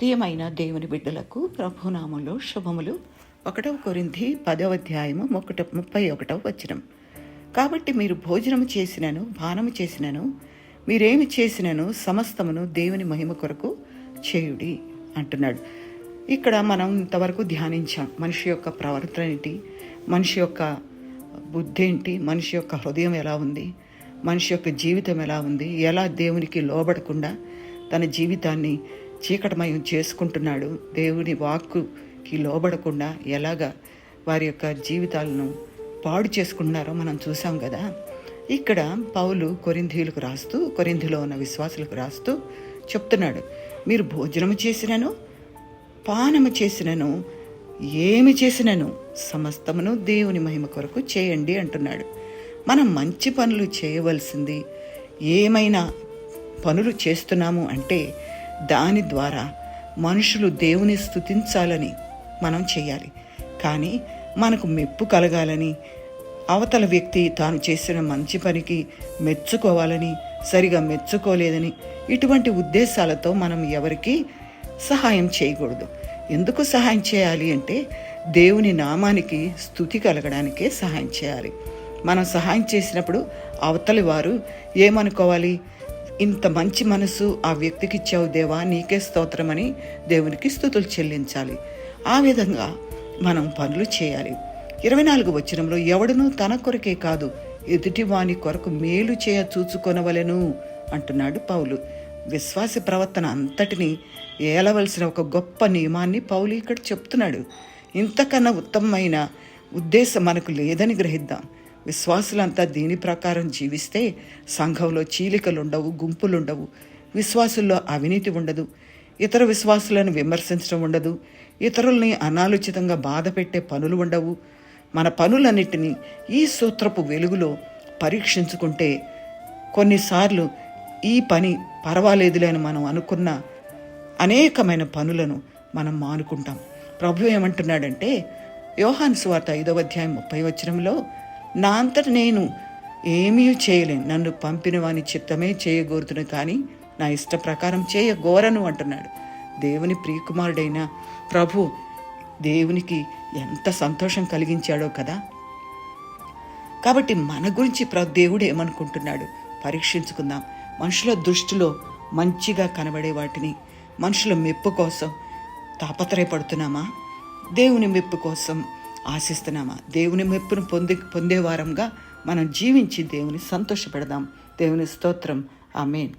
ప్రియమైన దేవుని బిడ్డలకు ప్రభునామంలో శుభములు. ఒకటవ కొరింది పదవ అధ్యాయము ఒకట ముప్పై ఒకటవ వచనం. కాబట్టి మీరు భోజనము చేసినను భానము చేసినను మీరేమి చేసినను సమస్తమును దేవుని మహిమ కొరకు చేయుడి అంటున్నాడు. ఇక్కడ మనం ఇంతవరకు ధ్యానించాం మనిషి యొక్క ప్రవర్తన ఏంటి మనిషి యొక్క బుద్ధి ఏంటి మనిషి యొక్క హృదయం ఎలా ఉంది మనిషి యొక్క జీవితం ఎలా ఉంది ఎలా దేవునికి లోబడకుండా తన జీవితాన్ని చీకటమయం చేసుకుంటున్నాడు. దేవుని వాక్కుకి లోబడకుండా ఎలాగా వారి యొక్క జీవితాలను పాడు చేసుకుంటున్నారో మనం చూసాం కదా. ఇక్కడ పౌలు కొరింధీయులకు రాస్తూ కొరింధిలో ఉన్న విశ్వాసులకు రాస్తూ చెప్తున్నాడు. మీరు భోజనము చేసినను పానము చేసినను ఏమి చేసినను సమస్తమును దేవుని మహిమ కొరకు చేయండి అంటున్నాడు. మనం మంచి పనులు చేయవలసింది ఏమైనా పనులు చేస్తున్నాము అంటే దాని ద్వారా మనుషులు దేవుని స్థుతించాలని మనం చేయాలి. కానీ మనకు మెప్పు కలగాలని అవతల వ్యక్తి తాను చేసిన మంచి పనికి మెచ్చుకోవాలని సరిగా మెచ్చుకోలేదని ఇటువంటి ఉద్దేశాలతో మనం ఎవరికి సహాయం చేయకూడదు. ఎందుకు సహాయం చేయాలి అంటే దేవుని నామానికి స్థుతి కలగడానికే సహాయం చేయాలి. మనం సహాయం చేసినప్పుడు అవతలి వారు ఏమనుకోవాలి? ఇంత మంచి మనసు ఆ వ్యక్తికి ఇచ్చావు దేవా నీకే స్తోత్రమని దేవునికి స్థుతులు చెల్లించాలి. ఆ విధంగా మనం పనులు చేయాలి. ఇరవై నాలుగు వచనంలో ఎవడునూ తన కొరకే కాదు ఎదుటి వాని కొరకు మేలు చేయ చూచుకొనవలెను అంటున్నాడు పౌలు. విశ్వాస ప్రవర్తన అంతటిని ఏలవలసిన ఒక గొప్ప నియమాన్ని పౌలు ఇక్కడ చెప్తున్నాడు. ఇంతకన్నా ఉత్తమమైన ఉద్దేశం మనకు లేదని గ్రహిద్దాం. విశ్వాసులంతా దీని ప్రకారం జీవిస్తే సంఘంలో చీలికలుండవు గుంపులుండవు. విశ్వాసుల్లో అవినీతి ఉండదు. ఇతర విశ్వాసులను విమర్శించడం ఉండదు. ఇతరుల్ని అనాలోచితంగా బాధ పెట్టే పనులు ఉండవు. మన పనులన్నిటినీ ఈ సూత్రపు వెలుగులో పరీక్షించుకుంటే కొన్నిసార్లు ఈ పని పర్వాలేదులే అని మనం అనుకున్న అనేకమైన పనులను మనం మానుకుంటాం. ప్రభు ఏమంటున్నాడంటే యోహాన్ స్వార్త ఐదవ అధ్యాయం ముప్పై వచనంలో నా అంతట నేను ఏమీ చేయలేను. నన్ను పంపిన వాని చిత్తమే చేయగోరుతును కానీ నా ఇష్ట ప్రకారం చేయగోరను అంటున్నాడు. దేవుని ప్రియకుమారుడైన ప్రభు దేవునికి ఎంత సంతోషం కలిగించాడో కదా? కాబట్టి మన గురించి ప్ర దేవుడు ఏమనుకుంటున్నాడు? పరీక్షించుకుందాం. మనుషుల దృష్టిలో మంచిగా కనబడే వాటిని మనుషుల మెప్పు కోసం తాపత్రయపడుతున్నామా? దేవుని మెప్పు కోసం ఆశిస్తున్నామా? దేవుని మెప్పును పొంది పొందేవారంగా మనం జీవించి దేవుని సంతోషపెడదాం. దేవుని స్తోత్రం. ఆమెన్.